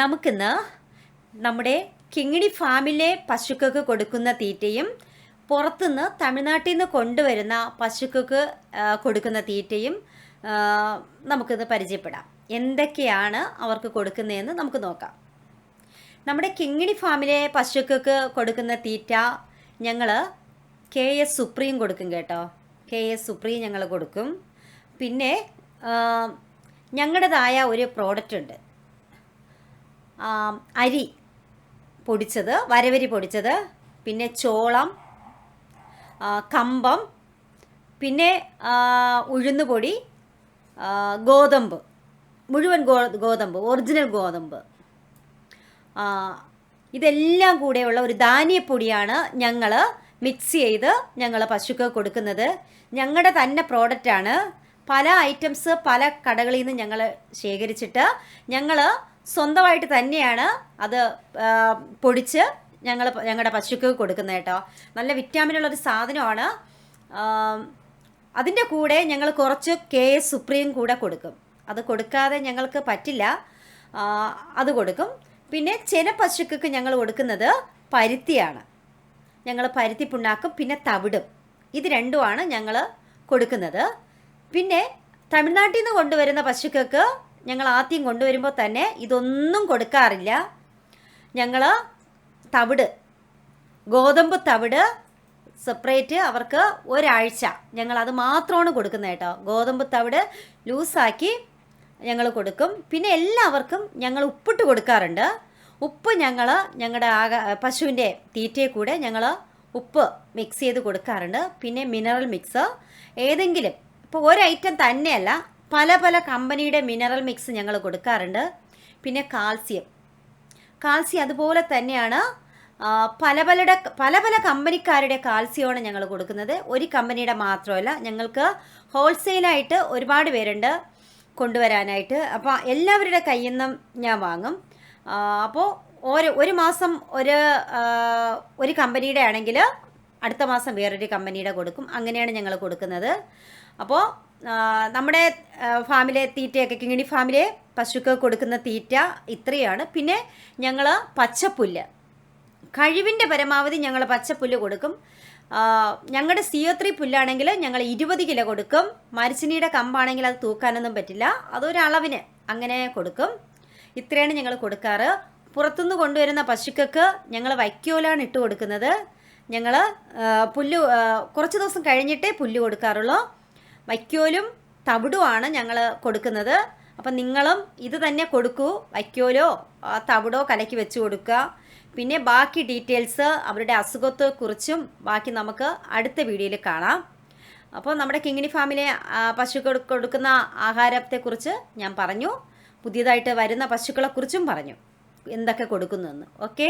നമുക്കിന്ന് നമ്മുടെ കിങ്ങിണി ഫാമിലെ പശുക്കൾക്ക് കൊടുക്കുന്ന തീറ്റയും പുറത്തുനിന്ന് തമിഴ്നാട്ടിൽ നിന്ന് കൊണ്ടുവരുന്ന പശുക്കൾക്ക് കൊടുക്കുന്ന തീറ്റയും നമുക്കിന്ന് പരിചയപ്പെടാം. എന്തൊക്കെയാണ് അവർക്ക് കൊടുക്കുന്നതെന്ന് നമുക്ക് നോക്കാം. നമ്മുടെ കിങ്ങിണി ഫാമിലെ പശുക്കൾക്ക് കൊടുക്കുന്ന തീറ്റ ഞങ്ങൾ കെ എസ് സുപ്രീം കൊടുക്കും കേട്ടോ. കെ എസ് സുപ്രീം ഞങ്ങൾ കൊടുക്കും. പിന്നെ ഞങ്ങളുടേതായ ഒരു പ്രോഡക്റ്റ് ഉണ്ട്. അരി പൊടിച്ചത് വരവരി പൊടിച്ചത് പിന്നെ ചോളം കമ്പം പിന്നെ ഉഴുന്ന് ഉഴുന്നുപൊടി ഗോതമ്പ് മുഴുവൻ ഗോ ഗോതമ്പ് ഒറിജിനൽ ഗോതമ്പ്. ഇതെല്ലാം കൂടെയുള്ള ഒരു ധാന്യപ്പൊടിയാണ് ഞങ്ങൾ മിക്സ് ചെയ്ത് ഞങ്ങൾ പശുക്ക് കൊടുക്കുന്നത്. ഞങ്ങളുടെ തന്നെ പ്രോഡക്റ്റാണ്. പല ഐറ്റംസ് പല കടകളിൽ നിന്ന് ഞങ്ങൾ ശേഖരിച്ചിട്ട് ഞങ്ങൾ സ്വന്തമായിട്ട് തന്നെയാണ് അത് പൊടിച്ച് ഞങ്ങൾ ഞങ്ങളുടെ പശുക്ക് കൊടുക്കുന്നത് കേട്ടോ. നല്ല വിറ്റാമിനുള്ളൊരു സാധനമാണ്. അതിന്റെ കൂടെ ഞങ്ങൾ കുറച്ച് കെ എസ് സുപ്രീം കൂടെ കൊടുക്കും. അത് കൊടുക്കാതെ ഞങ്ങൾക്ക് പറ്റില്ല. അത് കൊടുക്കും. പിന്നെ ചില പശുക്കൾക്ക് ഞങ്ങൾ കൊടുക്കുന്നത് പരുത്തിയാണ്. ഞങ്ങൾ പരുത്തി പുണ്ണാക്കും പിന്നെ തവിടും. ഇത് രണ്ടുമാണ് ഞങ്ങൾ കൊടുക്കുന്നത്. പിന്നെ തമിഴ്നാട്ടിൽ നിന്ന് കൊണ്ടുവരുന്ന പശുക്കൾക്ക് ഞങ്ങൾ ആദ്യം കൊണ്ടുവരുമ്പോൾ തന്നെ ഇതൊന്നും കൊടുക്കാറില്ല. ഞങ്ങൾ തവിട് ഗോതമ്പ് തവിട് സെപ്പറേറ്റ് അവർക്ക് ഒരാഴ്ച ഞങ്ങൾ അത് മാത്രമാണ് കൊടുക്കുന്നത് കേട്ടോ. ഗോതമ്പ് തവിട് ലൂസാക്കി ഞങ്ങൾ കൊടുക്കും. പിന്നെ എല്ലാവർക്കും ഞങ്ങൾ ഉപ്പിട്ട് കൊടുക്കാറുണ്ട്. ഉപ്പ് ഞങ്ങൾ ഞങ്ങളുടെ ആക പശുവിന്റെ തീറ്റയെ കൂടെ ഞങ്ങൾ ഉപ്പ് മിക്സ് ചെയ്ത് കൊടുക്കാറുണ്ട്. പിന്നെ മിനറൽ മിക്സ് ഏതെങ്കിലും ഇപ്പോൾ ഒരു ഐറ്റം തന്നെയല്ല പല പല കമ്പനിയുടെ മിനറൽ മിക്സ് ഞങ്ങൾ കൊടുക്കാറുണ്ട്. പിന്നെ കാൽസ്യം. കാൽസ്യം അതുപോലെ തന്നെയാണ് പല പലയുടെ പല പല കമ്പനിക്കാരുടെ കാൽസ്യമാണ് ഞങ്ങൾ കൊടുക്കുന്നത്. ഒരു കമ്പനിയുടെ മാത്രമല്ല ഞങ്ങൾക്ക് ഹോൾസെയിലായിട്ട് ഒരുപാട് പേരുണ്ട് കൊണ്ടുവരാനായിട്ട്. അപ്പോൾ എല്ലാവരുടെ കയ്യിൽ നിന്നും ഞാൻ വാങ്ങും. അപ്പോൾ ഓരോ ഒരു മാസം ഒരു ഒരു കമ്പനിയുടെ ആണെങ്കിൽ അടുത്ത മാസം വേറൊരു കമ്പനിയുടെ കൊടുക്കും. അങ്ങനെയാണ് ഞങ്ങൾ കൊടുക്കുന്നത്. അപ്പോൾ നമ്മുടെ ഫാമിലെ തീറ്റയൊക്കെ കിങ്ങിണി ഫാമിലെ പശുക്ക് കൊടുക്കുന്ന തീറ്റ ഇത്രയാണ്. പിന്നെ ഞങ്ങൾ പച്ചപ്പുല്ല്. കഴിവിന്റെ പരമാവധി ഞങ്ങൾ പച്ചപ്പുല്ല് കൊടുക്കും. ഞങ്ങളുടെ സിയോ ത്രീ പുല്ലാണെങ്കിൽ ഞങ്ങൾ ഇരുപത് കിലോ കൊടുക്കും. മരിച്ചിനിയുടെ കമ്പാണെങ്കിൽ അത് തൂക്കാനൊന്നും പറ്റില്ല. അതൊരളവിന് അങ്ങനെ കൊടുക്കും. ഇത്രയാണ് ഞങ്ങൾ കൊടുക്കാറ്. പുറത്തുനിന്ന് കൊണ്ടുവരുന്ന പശുക്കൾക്ക് ഞങ്ങൾ വൈക്കോലാണ് ഇട്ട് കൊടുക്കുന്നത്. ഞങ്ങൾ പുല്ല് കുറച്ച് ദിവസം കഴിഞ്ഞിട്ടേ പുല്ല് കൊടുക്കാറുള്ളൂ. വൈക്കോലും തവിടുമാണ് ഞങ്ങൾ കൊടുക്കുന്നത്. അപ്പം നിങ്ങളും ഇത് തന്നെ കൊടുക്കൂ. വൈക്കോലോ തവിടോ കലക്കി വെച്ച് കൊടുക്കുക. പിന്നെ ബാക്കി ഡീറ്റെയിൽസ് അവരുടെ അസുഖത്തെക്കുറിച്ചും ബാക്കി നമുക്ക് അടുത്ത വീഡിയോയിൽ കാണാം. അപ്പോൾ നമ്മുടെ കിങ്ങിണി ഫാമിലെ പശു പശുക്കൾ കൊടുക്കുന്ന ആഹാരത്തെക്കുറിച്ച് ഞാൻ പറഞ്ഞു. പുതിയതായിട്ട് വരുന്ന പശുക്കളെക്കുറിച്ചും പറഞ്ഞു. എന്തൊക്കെ കൊടുക്കുന്നുവെന്ന് ഓക്കെ?